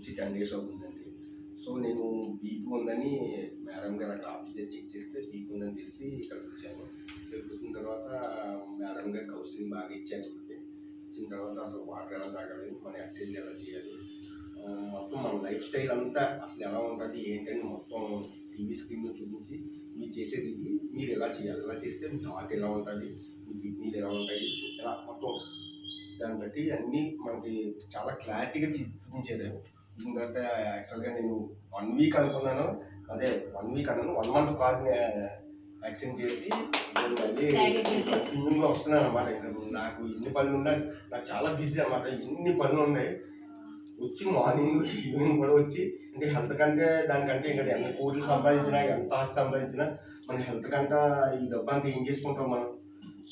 నుంచి ten days అవుతుందండి. So నేను బీపీ ఉందని మేడం గారు అక్కడ ఆఫీసర్ చెక్ చేస్తే బీపీ ఉందని తెలిసి ఇక్కడికి వచ్చాను. ఇక్కడికి వచ్చిన తర్వాత మేడం గారు కౌన్సిలింగ్ బాగా ఇచ్చారు మనకి ఇచ్చిన తర్వాత అసలు వాటర్ ఎలా తాగాలి మన ఎక్సైజ్ ఎలా చేయాలి మొత్తం మన లైఫ్ స్టైల్ అంతా అసలు ఎలా ఉంటుంది ఏంటని మొత్తం టీవీ స్క్రీన్లో చూపించి మీరు చేసేది ఇది మీరు ఎలా చేయాలి ఎలా చేస్తే మీ హార్ట్ ఎలా ఉంటుంది మీ కిడ్నీలు ఎలా ఉంటాయి ఎలా మొత్తం దాన్ని బట్టి అన్నీ మనకి చాలా క్లారిటీగా చూపించేదాన్ని చూపించారు దీని తర్వాత యాక్చువల్గా నేను వన్ వీక్ అనుకున్నాను. అదే వన్ వీక్ అన్నాను. వన్ మంత్ కార్డ్ని యాక్సెంట్ చేసి నేను మళ్ళీ కంటిన్యూగా వస్తున్నాను అనమాట ఇంకా నాకు ఎన్ని పనులు ఉన్నా నాకు చాలా బిజీ అనమాట ఎన్ని పనులు ఉన్నాయి. వచ్చి మార్నింగ్ ఈవినింగ్ కూడా వచ్చి అంటే హెల్త్ కంటే దానికంటే ఇంకా ఎంత కోట్లు సంపాదించినా ఎంత ఆస్తి సంపాదించినా మన హెల్త్ కంటే ఈ డబ్బు అంతా ఏం చేసుకుంటాం మనం?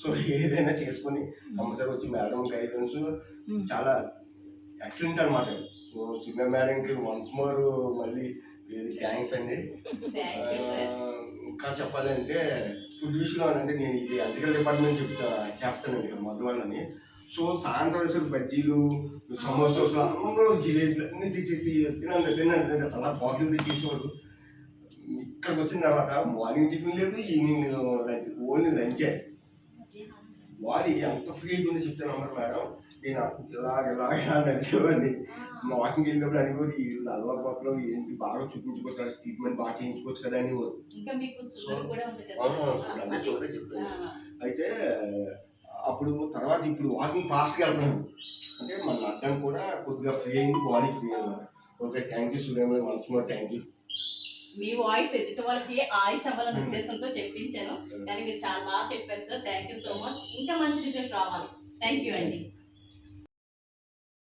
సో ఏదైనా చేసుకొని కంపల్సరీ వచ్చి మేడం గైడెన్స్ చాలా ఎక్సలెంట్ అనమాట సో సింగర్ మేడంకి వన్స్ మోర్ మళ్ళీ థ్యాంక్స్ అండి. ఇంకా చెప్పాలంటే ఫుడ్ విషయంలో అంటే నేను ఇది ఎలక్ట్రికల్ డిపార్ట్మెంట్ చెప్తా చేస్తానండి మధువల్లని. సో సాయంత్రం వేసే బజ్జీలు సమోసాస్ అందరూ జిలేబీలు అన్నీ తెచ్చేసి తినండి తినండి అలా బాటిల్ తెచ్చేసేవాడు ఇక్కడికి వచ్చిన తర్వాత మార్నింగ్ టిఫిన్ లేదు ఈవినింగ్ లంచ్ ఓన్లీ లంచే వాడి ఎంత ఫ్రీ అయిపోయింది చెప్తాను అన్నారు మేడం. నేను ఇలా ఇలా ఇలా నడిచేవాడిని వాకింగ్ వెళ్ళినప్పుడు అనేవారు ఈ నల్లపోతలో ఏంటి? బాగా చూపించుకోవచ్చు కదా ట్రీట్మెంట్ బాగా చేయించుకోవచ్చు కదా. చెప్పాను. ఆ, అయితే అప్పుడు తర్వాత ఇప్పుడు వాకింగ్ ఫాస్ట్గా వెళ్తున్నాను. అంటే మన అడ్డం కూడా కొద్దిగా ఫ్రీ అయింది బాడీ ఫ్రీ అయింది. Okay thank you Surema once more thank you. Me voice ఎదుటి వాళ్ళకి ఆయుష్ అవ్వాలనే ఉద్దేశంతో చెప్పించాను. కానీ మీరు చాలా బాగా చెప్పారు sir. Thank you so much. ఇంకా మంచి రిజల్ట్ రావాలి. థ్యాంక్ యూ అండి.